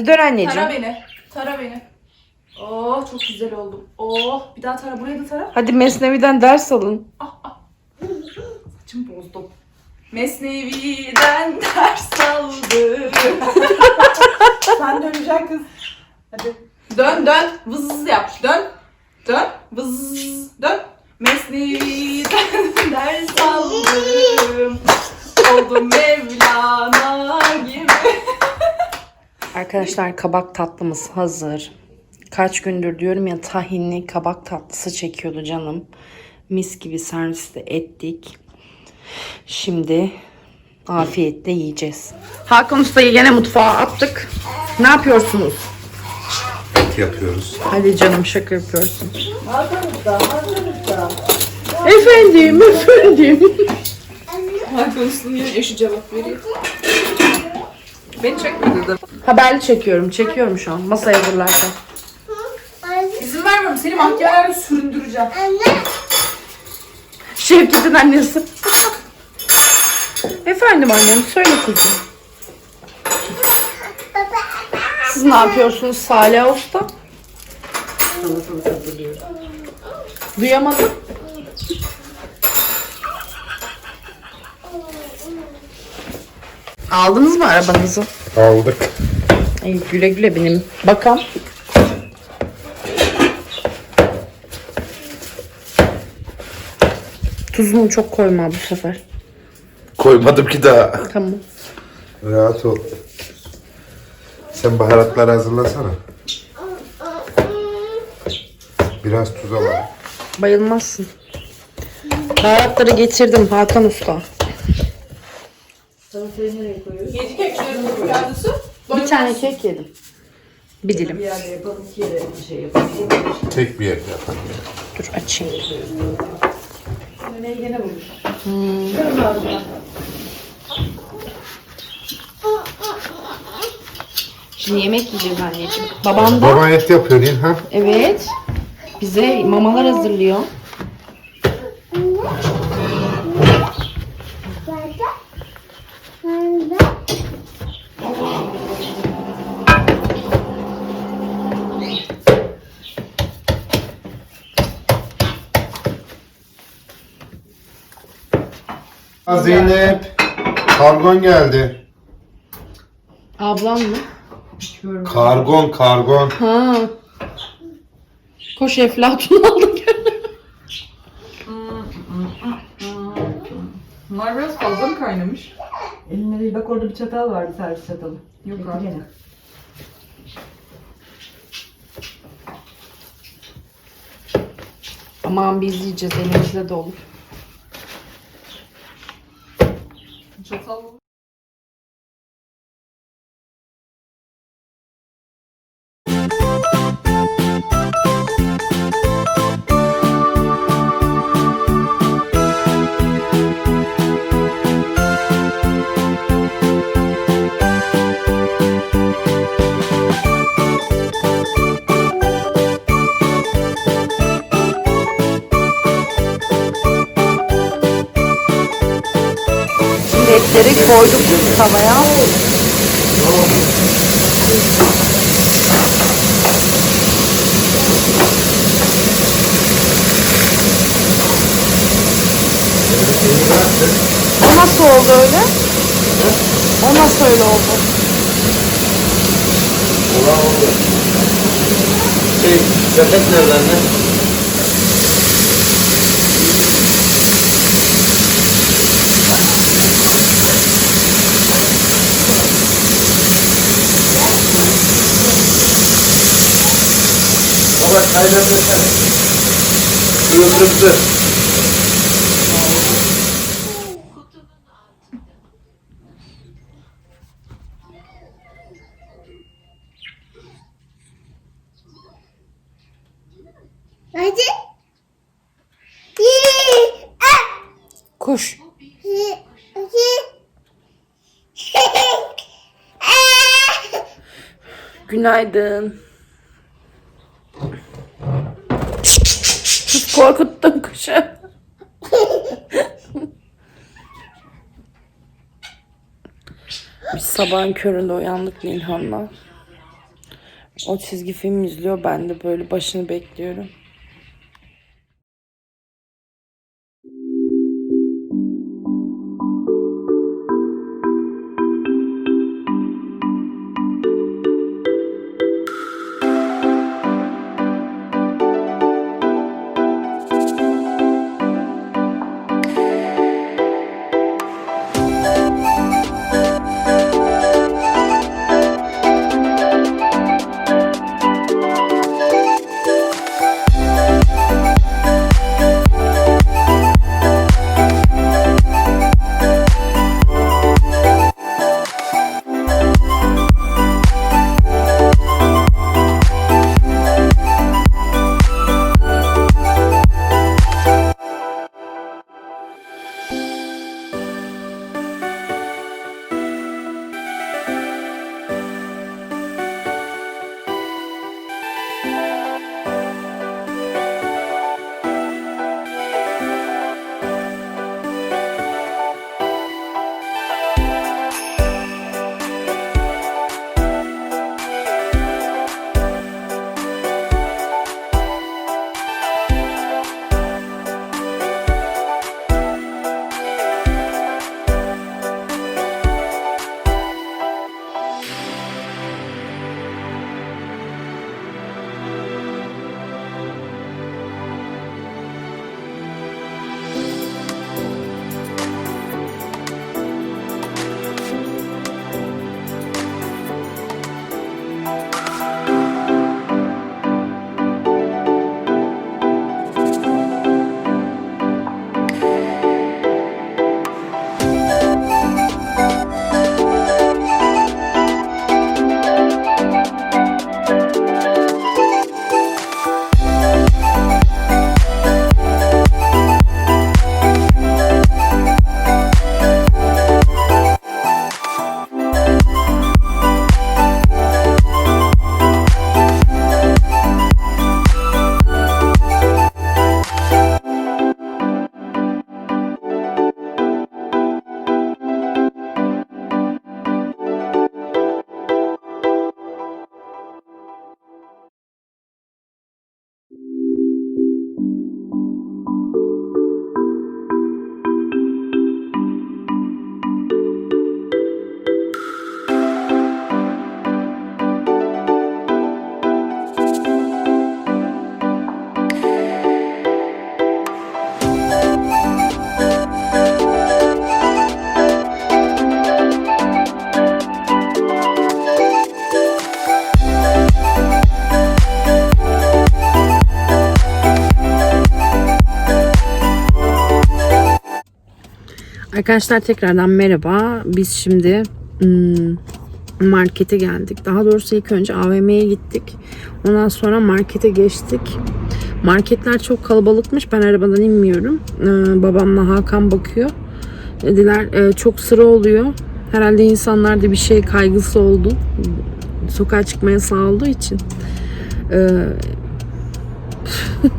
Hadi dön anneciğim. Tara beni. Tara beni. Oh çok güzel oldum. Oh bir daha tara. Burayı da tara. Hadi Mesnevi'den ders alın. Saçımı bozdum. Mesnevi'den ders aldım. Sen döneceksin kız. Hadi. Dön dön. Vız yap. Dön. Dön. Vız. Dön. Mesnevi'den ders aldım. Oldum Mevlana. Arkadaşlar kabak tatlımız hazır. Kaç gündür diyorum ya tahinli kabak tatlısı çekiyordu canım. Mis gibi servis de ettik. Şimdi afiyetle yiyeceğiz. Hakan Usta'yı yine mutfağa attık. Ne yapıyorsunuz? Et yapıyoruz. Hadi canım şaka yapıyorsun. Arkamızda, arkamızda. Efendim, efendim. Hakan yine eşi cevap veriyor. Beni çekme dedim. Haberli çekiyorum, çekiyorum şu an masaya hazırlarken. İzin vermiyorum. Seni mahkemelerde süründüreceğim. Şevket'in annesi. Efendim annem, söyle kuzum. Siz ne yapıyorsunuz Salih Usta? Salatalık. Duyamadım. Aldınız mı arabanızı? Aldık. Ay, güle güle benim. Bakalım. Tuzunu çok koyma bu sefer. Koymadım ki daha. Tamam. Rahat ol. Sen baharatları hazırlasana. Biraz tuz alalım. Bayılmazsın. Baharatları getirdim Hakan Usta. Salatayı nereye koyuyoruz? Yedi keklerin kendisi. Bir tane kek yedim. Bir dilim. Bir yerde yapalım, iki yere bir şey yapalım. Tek bir yerde yapalım. Dur açayım. Öneyi gene bulur. Şimdi yemek yiyeceğiz anneciğim. Babam da Baba et yapıyor değil ha? evet bize mamalar hazırlıyor. Zeynep. Kargon geldi. Ablam mı? Kargon kargon. Ha. Koş Eflatun aldık. Bunlar biraz fazla mı kaynamış? Eline değil, bak orada bir çatal vardı, servis çatalı. Yok artık. gene. Aman biz yiyeceğiz elimizde de olur. Çatal Şimdi etleri koyduk tavaya. O nasıl oldu öyle? O nasıl öyle oldu? Şey, sepet nerede anne? Kaynatırsan. Öldürdü. Hadi. Kuş. Günaydın. Korkuttun kuşu. Biz sabahın köründe uyandık Nilhan'la. O çizgi film izliyor. Ben de böyle başını bekliyorum. Arkadaşlar tekrardan merhaba. Biz şimdi hmm, markete geldik. Daha doğrusu ilk önce AVM'ye gittik. Ondan sonra markete geçtik. Marketler çok kalabalıkmış. Ben arabadan inmiyorum. Ee, babamla Hakan bakıyor. Dediler e, çok sıra oluyor. Herhalde insanlarda bir şey kaygısı oldu. Sokağa çıkmaya sağ olduğu için. Ee,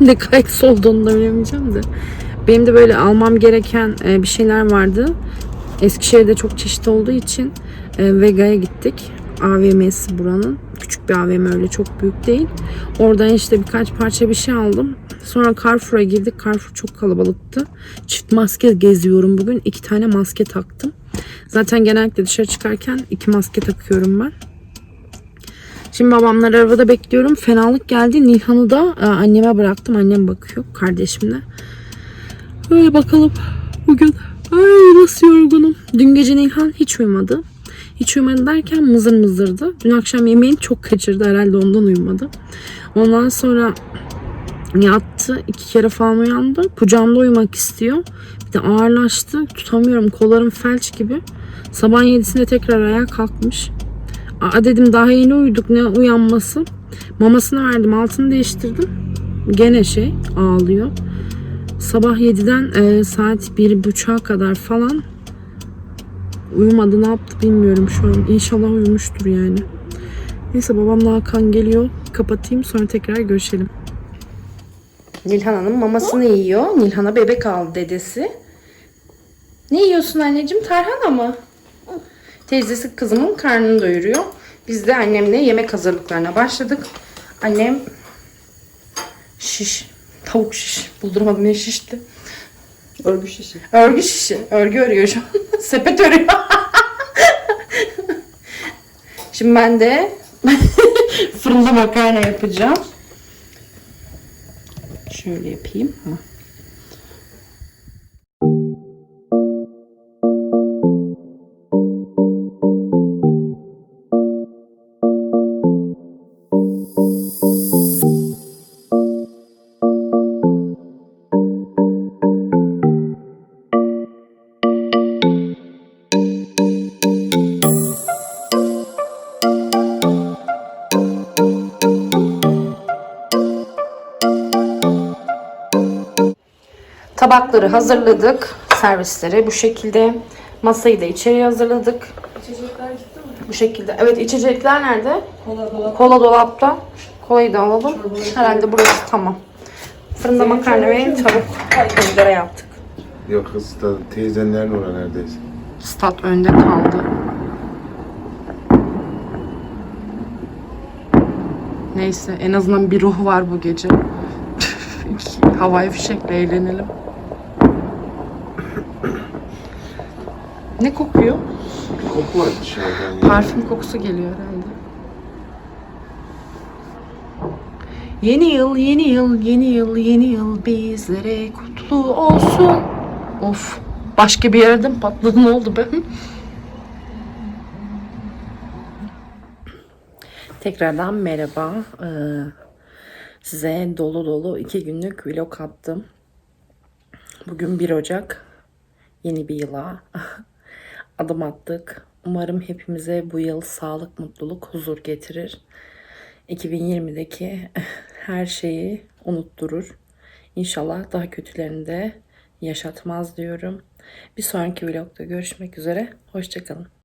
ne kaygısı olduğunu da bilemeyeceğim de. Benim de böyle almam gereken e, bir şeyler vardı. Eskişehir'de çok çeşit olduğu için e, Vega'ya gittik. AVM'si buranın. Küçük bir AVM öyle çok büyük değil. Oradan işte birkaç parça bir şey aldım. Sonra Carrefour'a girdik. Carrefour çok kalabalıktı. Çift maske geziyorum bugün. iki tane maske taktım. Zaten genellikle dışarı çıkarken iki maske takıyorum ben. Şimdi babamlar arabada bekliyorum. Fenalık geldi. Nihan'ı da e, anneme bıraktım. Annem bakıyor kardeşimle. Öyle bakalım bugün. Ay nasıl yorgunum. Dün gece Nilhan hiç uyumadı. Hiç uyumadı derken mızır mızırdı. Dün akşam yemeğini çok kaçırdı herhalde ondan uyumadı. Ondan sonra yattı. iki kere falan uyandı. Kucağımda uyumak istiyor. Bir de ağırlaştı. Tutamıyorum. Kollarım felç gibi. Sabah yedisinde tekrar ayağa kalkmış. Aa dedim daha yeni uyuduk ne uyanması. Mamasını verdim altını değiştirdim. Gene şey ağlıyor. Sabah 7'den e, saat 1.30'a kadar falan uyumadı ne yaptı bilmiyorum şu an. İnşallah uyumuştur yani. Neyse babamla Hakan geliyor. Kapatayım sonra tekrar görüşelim. Nilhan Hanım mamasını yiyor. Nilhan'a bebek aldı dedesi. Ne yiyorsun anneciğim? Tarhana mı? Teyzesi kızımın karnını doyuruyor. Biz de annemle yemek hazırlıklarına başladık. Annem şiş, tavuk şiş. Bulduramadım ne şişti. Örgü şişi. Örgü şişi. Örgü örüyor şu an. Sepet örüyor. Şimdi ben de fırında makarna yapacağım. Şöyle yapayım. Hı. Tabakları hazırladık. Servisleri bu şekilde. Masayı da içeriye hazırladık. İçecekler gitti mi? Bu şekilde. Evet içecekler nerede? Kola kola. Kola dolapta. Kolayı da alalım. Herhalde burası tamam. Fırında makarna ve tavuk ızgara yaptık. Yok kız da teyzenlerin orada neredeyse. Stat önde kaldı. Neyse en azından bir ruh var bu gece. Havai fişekle eğlenelim. Ne kokuyor? Bir koku var dışarıdan. ya. Parfüm kokusu geliyor herhalde. Yeni yıl, yeni yıl, yeni yıl, yeni yıl bizlere kutlu olsun. Of, başka bir yerde mi patladı ne oldu be? Tekrardan merhaba. Ee, size dolu dolu iki günlük vlog attım. Bugün 1 Ocak. Yeni bir yıla adım attık. Umarım hepimize bu yıl sağlık, mutluluk, huzur getirir. 2020'deki her şeyi unutturur. İnşallah daha kötülerini de yaşatmaz diyorum. Bir sonraki vlogda görüşmek üzere. Hoşçakalın.